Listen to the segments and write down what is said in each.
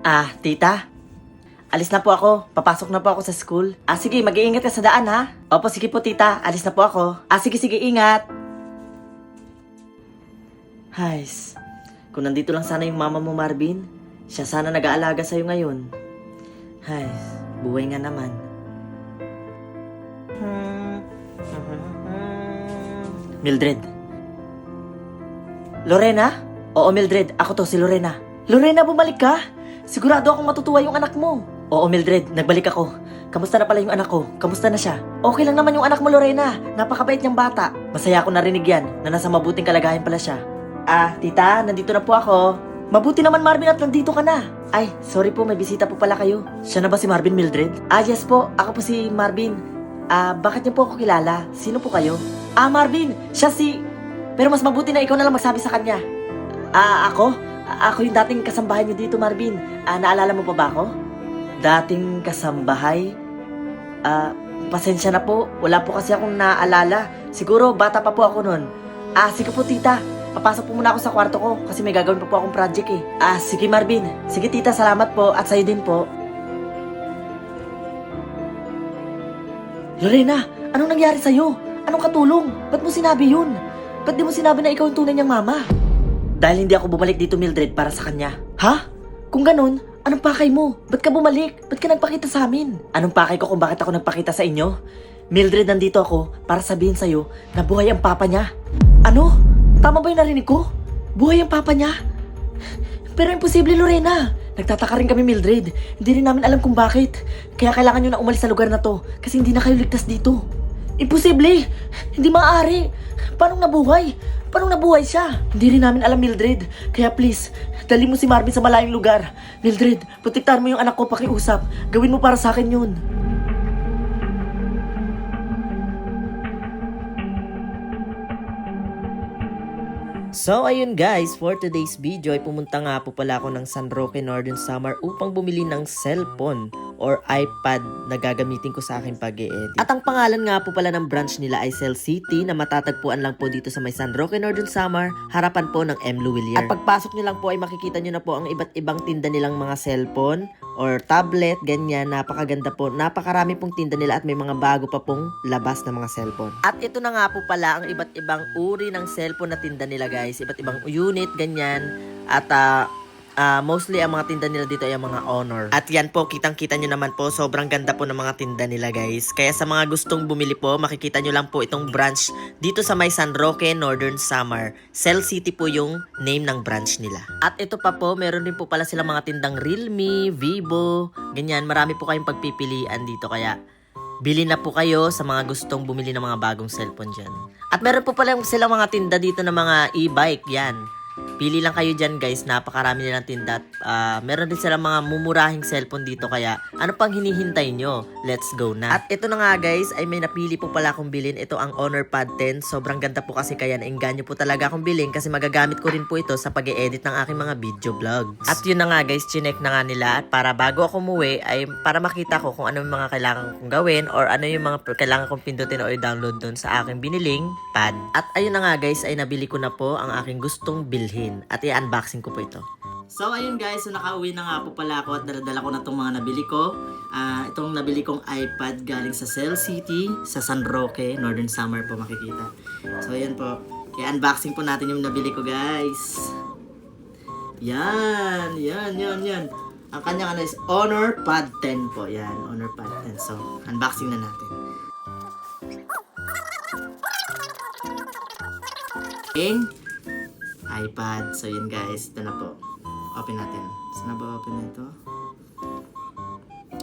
Ah, tita? Alis na po ako. Papasok na po ako sa school. Ah, sige, mag-iingat ka sa daan, ha? Opo, sige po, tita. Alis na po ako. Ah, sige, sige, ingat. Hays, kung nandito lang sana yung mama mo, Marvin, siya sana nag-aalaga sa'yo ngayon. Hays, buhay nga naman. Mildred. Lorena? Oo, Mildred. Ako to, si Lorena. Lorena, bumalik ka? Sigurado akong matutuwa yung anak mo. Oo, Mildred. Nagbalik ako. Kamusta na pala yung anak ko? Kamusta na siya? Okay lang naman yung anak mo, Lorena. Napakabait niyang bata. Masaya ako narinig yan na nasa mabuting kalagayan pala siya. Ah, tita, nandito na po ako. Mabuti naman, Marvin, at nandito ka na. Ay, sorry po, may bisita po pala kayo. Siya na ba si Marvin Mildred? Ah, yes po. Ako po si Marvin. Ah, bakit niyo po ako kilala? Sino po kayo? Ah, Marvin, siya si... Pero mas mabuti na ikaw na lang magsabi sa kanya. Ah, ako? Ako yung dating kasambahay niyo dito, Marvin. Ah, naalala mo pa ba ako? Dating kasambahay? Ah, pasensya na po. Wala po kasi akong naaalala. Siguro, bata pa po ako noon. Ah, sige po, tita. Papasok po muna ako sa kwarto ko kasi may gagawin pa po akong project eh. Ah, sige Marvin. Sige tita, salamat po at sa'yo din po. Lorena, anong nangyari sa'yo? Anong katulong? Ba't mo sinabi yun? Ba't di mo sinabi na ikaw yung tunay niyang mama? Dahil hindi ako bumalik dito, Mildred, para sa kanya. Ha? Kung ganun, anong pakay mo? Ba't ka bumalik? Ba't ka nagpakita sa amin? Anong pakay ko kung bakit ako nagpakita sa inyo? Mildred, nandito ako para sabihin sa'yo na buhay ang papa niya. Ano? Tama ba yung narinig ko? Buhay ang papa niya? Pero imposible, Lorena. Nagtataka rin kami, Mildred. Hindi rin namin alam kung bakit. Kaya kailangan nyo na umalis sa lugar na to kasi hindi na kayo ligtas dito. Imposible! Hindi maaari! Paano nabuhay? Paano nabuhay siya? Hindi rin namin alam, Mildred. Kaya please, dali mo si Marvin sa malayong lugar. Mildred, protektahan mo yung anak ko pakiusap. Gawin mo para sa akin yun. So ayun guys, for today's video ay pumunta nga po pala ako ng San Roque Northern Summer upang bumili ng cellphone or iPad na gagamitin ko sa aking pag edit At ang pangalan nga po pala ng branch nila ay Cell City na matatagpuan lang po dito sa may San Roque Northern Summer, harapan po ng M. Luwilier. At pagpasok nyo lang po ay makikita nyo na po ang iba't ibang tinda nilang mga cellphone or tablet, ganyan, napakaganda po. Napakarami pong tinda nila at may mga bago pa pong labas na mga cellphone. At ito na nga po pala ang iba't ibang uri ng cellphone na tinda nila guys. Iba't ibang unit, ganyan. At ah, ah, mostly ang mga tinda nila dito ay ang mga honor. At yan po, kitang-kita nyo naman po, sobrang ganda po ng mga tinda nila guys. Kaya sa mga gustong bumili po, makikita nyo lang po itong branch dito sa may San Roque, Northern Samar. Cell City po yung name ng branch nila. At ito pa po, meron din po pala silang mga tindang Realme, Vivo, ganyan. Marami po kayong pagpipilian dito kaya Bili na po kayo sa mga gustong bumili ng mga bagong cellphone dyan. At meron po pala silang mga tinda dito ng mga e-bike, yan. Pili lang kayo dyan guys, napakarami nilang tinda. At, ah, meron din silang mga mumurahing cellphone dito kaya ano pang hinihintay nyo? Let's go na. At ito na nga guys, ay may napili po pala akong bilhin. Ito ang Honor Pad 10. Sobrang ganda po kasi kaya nainganyo po talaga akong bilhin kasi magagamit ko rin po ito sa pag edit ng aking mga video vlogs. At yun na nga guys, chinek na nga nila at para bago ako umuwi ay para makita ko kung ano yung mga kailangan kong gawin or ano yung mga kailangan kong pindutin o i-download dun sa aking biniling pad. At ayun na nga guys, ay nabili ko na po ang aking gustong bilhin at i-unboxing ko po ito. So ayun guys, so nakauwi na nga po pala ako at daladala ko na itong mga nabili ko. Ah, itong nabili kong iPad galing sa Cell City, sa San Roque, Northern Summer po makikita. So ayan po, kaya unboxing po natin yung nabili ko guys. Yan, yan, yan, yan. Ang kanyang ano is Honor Pad 10 po. Yan, Honor Pad 10. So, unboxing na natin. Ing iPad. So yun guys, ito na po. Open natin. Saan na ba open na ito?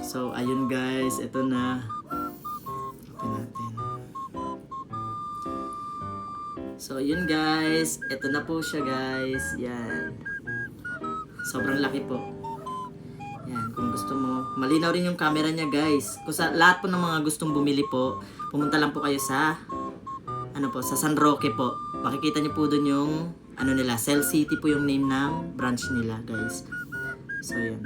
So ayun guys, ito na. Open natin. So yun guys, ito na po siya guys. Yan. Sobrang laki po. Yan, kung gusto mo. Malinaw rin yung camera niya guys. Kung sa lahat po ng mga gustong bumili po, pumunta lang po kayo sa ano po, sa San Roque po. Makikita niyo po doon yung ano nila, Cell City po yung name ng branch nila, guys. So, yun.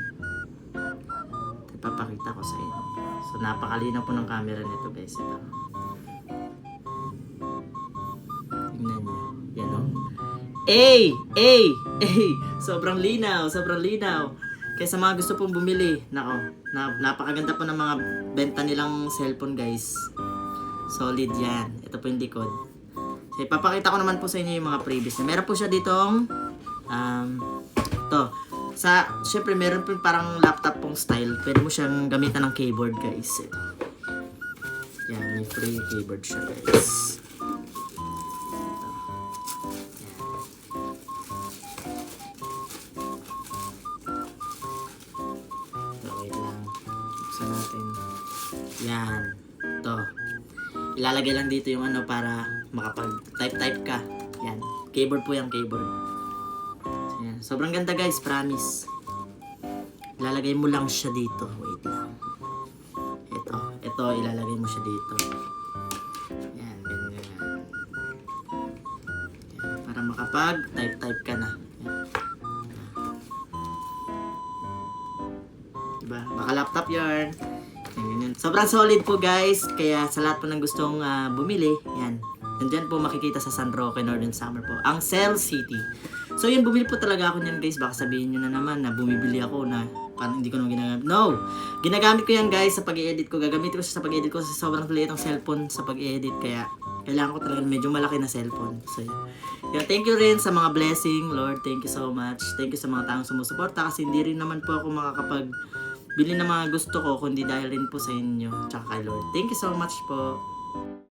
Ipapakita ko sa inyo. So, napakalinaw po ng camera nito, guys. Ito. Tingnan niyo. Yan, oh. A! A! A! Sobrang linaw, sobrang linaw. Kaya mga gusto pong bumili, nako, na, napakaganda po ng mga benta nilang cellphone guys. Solid yan. Ito po yung likod. So, ipapakita ko naman po sa inyo yung mga previous na. Meron po siya ditong, um, to. Sa, syempre, meron po parang laptop pong style. Pwede mo siyang gamitan ng keyboard guys. Ito. Yan, may free keyboard siya guys. So, natin. Yan. To. Ilalagay lang dito yung ano para makapag-type-type ka. Yan. Keyboard po yung keyboard. So, yan. Sobrang ganda guys, promise. Ilalagay mo lang siya dito. Wait lang. Ito. Ito, ilalagay mo siya dito. Yan, ganyan. Yan. Para makapag-type-type ka na. Yan. Diba? Baka laptop yarn. Yan, ganyan. Sobrang solid po guys. Kaya sa lahat po ng gustong ah, bumili, yan. Nandyan po makikita sa San Roque, Northern Summer po. Ang Cell City. So yun, bumili po talaga ako niyan guys. Baka sabihin nyo na naman na bumibili ako na parang hindi ko naman ginagamit. No! Ginagamit ko yan guys sa pag-edit ko. Gagamitin ko siya sa pag-edit ko sa sobrang liit ng cellphone sa pag-edit. Kaya kailangan ko talaga medyo malaki na cellphone. So yun. Yun, thank you rin sa mga blessing, Lord. Thank you so much. Thank you sa mga taong sumusuporta kasi hindi rin naman po ako makakapag bili ng mga gusto ko kundi dahil rin po sa inyo tsaka kay Lord. Thank you so much po.